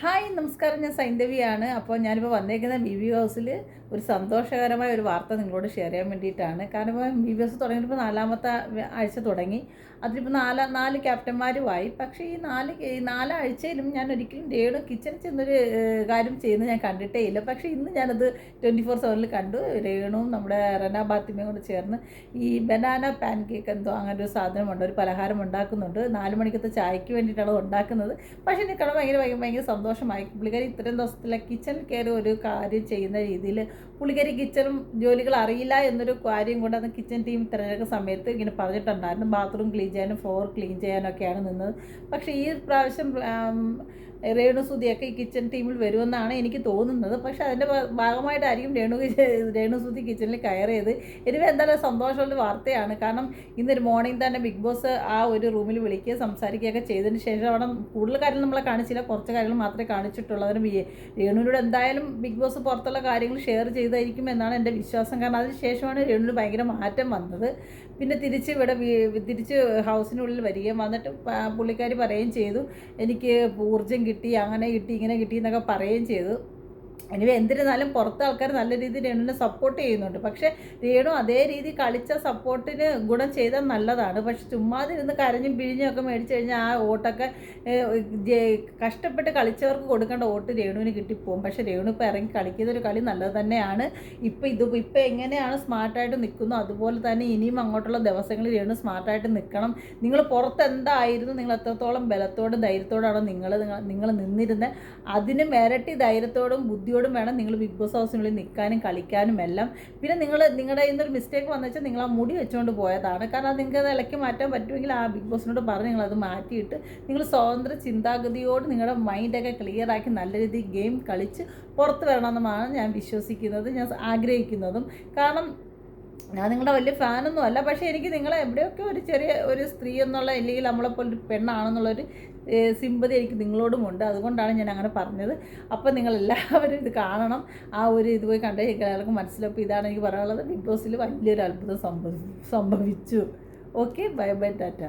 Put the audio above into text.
Hi നമസ്കാരം. ഞാൻ സൈന്ധവിയാണ് അപ്പോൾ ഞാനിപ്പോൾ വന്നേക്കുന്ന ബി ബി ഹൗസിൽ. ഒരു സന്തോഷകരമായ ഒരു വാർത്ത നിങ്ങളോട് ഷെയർ ചെയ്യാൻ വേണ്ടിയിട്ടാണ്. കാരണം ഇപ്പോൾ ബി ബി തുടങ്ങിയിട്ട് തുടങ്ങിയപ്പോൾ നാലാമത്തെ ആഴ്ച തുടങ്ങി. അതിലിപ്പോൾ നാല് നാല് ക്യാപ്റ്റന്മാരുമായി. പക്ഷേ ഈ നാല് നാലാഴ്ചയിലും ഞാൻ ഒരിക്കലും രേണു കിച്ചണിൽ ചെന്നൊരു കാര്യം ചെയ്യുന്നത് ഞാൻ കണ്ടിട്ടേ ഇല്ല. പക്ഷേ ഇന്ന് ഞാനത് ട്വന്റി ഫോർ സെവനിൽ കണ്ടു. രേണുവും നമ്മുടെ റന ബാത്തിമയും കൂടെ ചേർന്ന് ഈ ബനാന പാൻ കേക്ക് എന്തോ അങ്ങനെ ഒരു സാധനമുണ്ട്. ഒരു പലഹാരം ഉണ്ടാക്കുന്നുണ്ട്. നാല് മണിക്കത്തെ ചായക്ക് വേണ്ടിയിട്ടാണ് ഉണ്ടാക്കുന്നത്. പക്ഷേ എനിക്ക് ഭയങ്കര ഭയങ്കര സന്തോഷമായി. പുള്ളിക്കാരി ഇത്രയും ദിവസത്തിലെ കിച്ചണിൽ കയറി ഒരു കാര്യം ചെയ്യുന്ന രീതിയിൽ പുള്ളിക്കാരി കിച്ചണും ജോലികൾ അറിയില്ല എന്നൊരു കാര്യം കൊണ്ട് അന്ന് കിച്ചൺ ടീം തിരഞ്ഞെടുക്കുന്ന സമയത്ത് ഇങ്ങനെ പറഞ്ഞിട്ടുണ്ടായിരുന്നു. ബാത്റൂം ക്ലീൻ ചെയ്യാനും ഫ്ലോർ ക്ലീൻ ചെയ്യാനൊക്കെയാണ് നിന്നത്. പക്ഷേ ഈ പ്രാവശ്യം ആം, രേണു സുധിയൊക്കെ ഈ കിച്ചൺ ടീമിൽ വരുമെന്നാണ് എനിക്ക് തോന്നുന്നത്. പക്ഷേ അതിന്റെ ഭാഗമായിട്ടായിരിക്കും രേണു രേണുസുതി കിച്ചണിൽ കയറിയത്. എനിക്ക് എന്തായാലും സന്തോഷമുള്ള വാർത്തയാണ്. കാരണം ഇന്നൊരു മോർണിംഗ് തന്നെ ബിഗ് ബോസ് ആ ഒരു റൂമിൽ വിളിക്കുക സംസാരിക്കുകയൊക്കെ ചെയ്തതിന് ശേഷം അവിടെ കൂടുതൽ കാര്യങ്ങൾ നമ്മളെ കാണിച്ചില്ല. കുറച്ച് കാര്യങ്ങൾ മാത്രമേ കാണിച്ചിട്ടുള്ളൂ അതിന് രേണുവിനോട് എന്തായാലും ബിഗ് ബോസ് പുറത്തുള്ള കാര്യങ്ങൾ ഷെയർ ചെയ്തായിരിക്കും എന്നാണ് എന്റെ വിശ്വാസം. കാരണം അതിന് ശേഷമാണ് രേണുവിന് ഭയങ്കര മാറ്റം വന്നത്. പിന്നെ തിരിച്ച് ഇവിടെ തിരിച്ച് ഹൗസിനുള്ളിൽ വരികയും വന്നിട്ട് പുള്ളിക്കാർ പറയുകയും ചെയ്തു. എനിക്ക് ഊർജം കിട്ടി അങ്ങനെ കിട്ടി ഇങ്ങനെ കിട്ടി എന്നൊക്കെ പറയുകയും ചെയ്തു. എനിവേ എന്തിരുന്നാലും പുറത്തെ ആൾക്കാർ നല്ല രീതിയിൽ രേണുവിനെ സപ്പോർട്ട് ചെയ്യുന്നുണ്ട്. പക്ഷേ രേണു അതേ രീതി കളിച്ച സപ്പോർട്ടിന് ഗുണം ചെയ്താൽ നല്ലതാണ്. പക്ഷെ ചുമ്മാതിരുന്ന് കരഞ്ഞും പിഴിഞ്ഞും ഒക്കെ മേടിച്ചു കഴിഞ്ഞാൽ ആ ഓട്ടൊക്കെ കഷ്ടപ്പെട്ട് കളിച്ചവർക്ക് കൊടുക്കേണ്ട ഓട്ട് രേണുവിന് കിട്ടിപ്പോവും പക്ഷേ രേണു ഇപ്പോൾ ഇറങ്ങി കളിക്കുന്ന ഒരു കളി നല്ലത് തന്നെയാണ്. ഇപ്പോൾ ഇത് ഇപ്പോൾ എങ്ങനെയാണ് സ്മാർട്ടായിട്ട് നിൽക്കുന്നു? അതുപോലെ തന്നെ ഇനിയും അങ്ങോട്ടുള്ള ദിവസങ്ങളിൽ രേണു സ്മാർട്ടായിട്ട് നിൽക്കണം. നിങ്ങൾ പുറത്ത് എന്തായിരുന്നു? നിങ്ങൾ എത്രത്തോളം ബലത്തോടും ധൈര്യത്തോടാണോ നിങ്ങൾ നിങ്ങൾ നിന്നിരുന്നത് അതിന് ഇരട്ടി ധൈര്യത്തോടും ബുദ്ധിയോടും വേണം നിങ്ങൾ ബിഗ് ബോസ് ഹൗസിനുള്ളിൽ നിൽക്കാനും കളിക്കാനും എല്ലാം. പിന്നെ നിങ്ങൾ നിങ്ങളുടെ നിന്നൊരു മിസ്റ്റേക്ക് വന്നു വെച്ചാൽ നിങ്ങൾ ആ മുടി വെച്ചുകൊണ്ട് പോയതാണ്. കാരണം അത് നിങ്ങൾക്ക് അത് ഇലക്കി മാറ്റാൻ പറ്റുമെങ്കിൽ ആ ബിഗ് ബോസിനോട് പറഞ്ഞ് നിങ്ങളത് മാറ്റിയിട്ട് നിങ്ങൾ സ്വതന്ത്ര ചിന്താഗതിയോട് നിങ്ങളുടെ മൈൻഡൊക്കെ ക്ലിയറാക്കി നല്ല രീതിയിൽ ഗെയിം കളിച്ച് പുറത്ത് വരണമെന്നാണ് ഞാൻ വിശ്വസിക്കുന്നത് ഞാൻ ആഗ്രഹിക്കുന്നതും. കാരണം ഞാൻ നിങ്ങളുടെ വലിയ ഫാനൊന്നും അല്ല പക്ഷേ എനിക്ക് നിങ്ങളെ എവിടെയൊക്കെ ഒരു ചെറിയ ഒരു സ്ത്രീ എന്നുള്ള അല്ലെങ്കിൽ നമ്മളെപ്പോലെ ഒരു പെണ്ണാണെന്നുള്ളൊരു സിമ്പതി എനിക്ക് നിങ്ങളോടുമുണ്ട് അതുകൊണ്ടാണ് ഞാൻ അങ്ങനെ പറഞ്ഞത്. അപ്പോൾ നിങ്ങൾ എല്ലാവരും ഇത് കാണണം. ആ ഒരു ഇത് പോയി കണ്ടു എല്ലാവർക്കും മനസ്സിലാക്കും ഇതാണ് എനിക്ക് പറയാനുള്ളത്. ബിഗ് ബോസിൽ വലിയൊരു അത്ഭുതം സംഭവി സംഭവിച്ചു. Okay bye bye tata.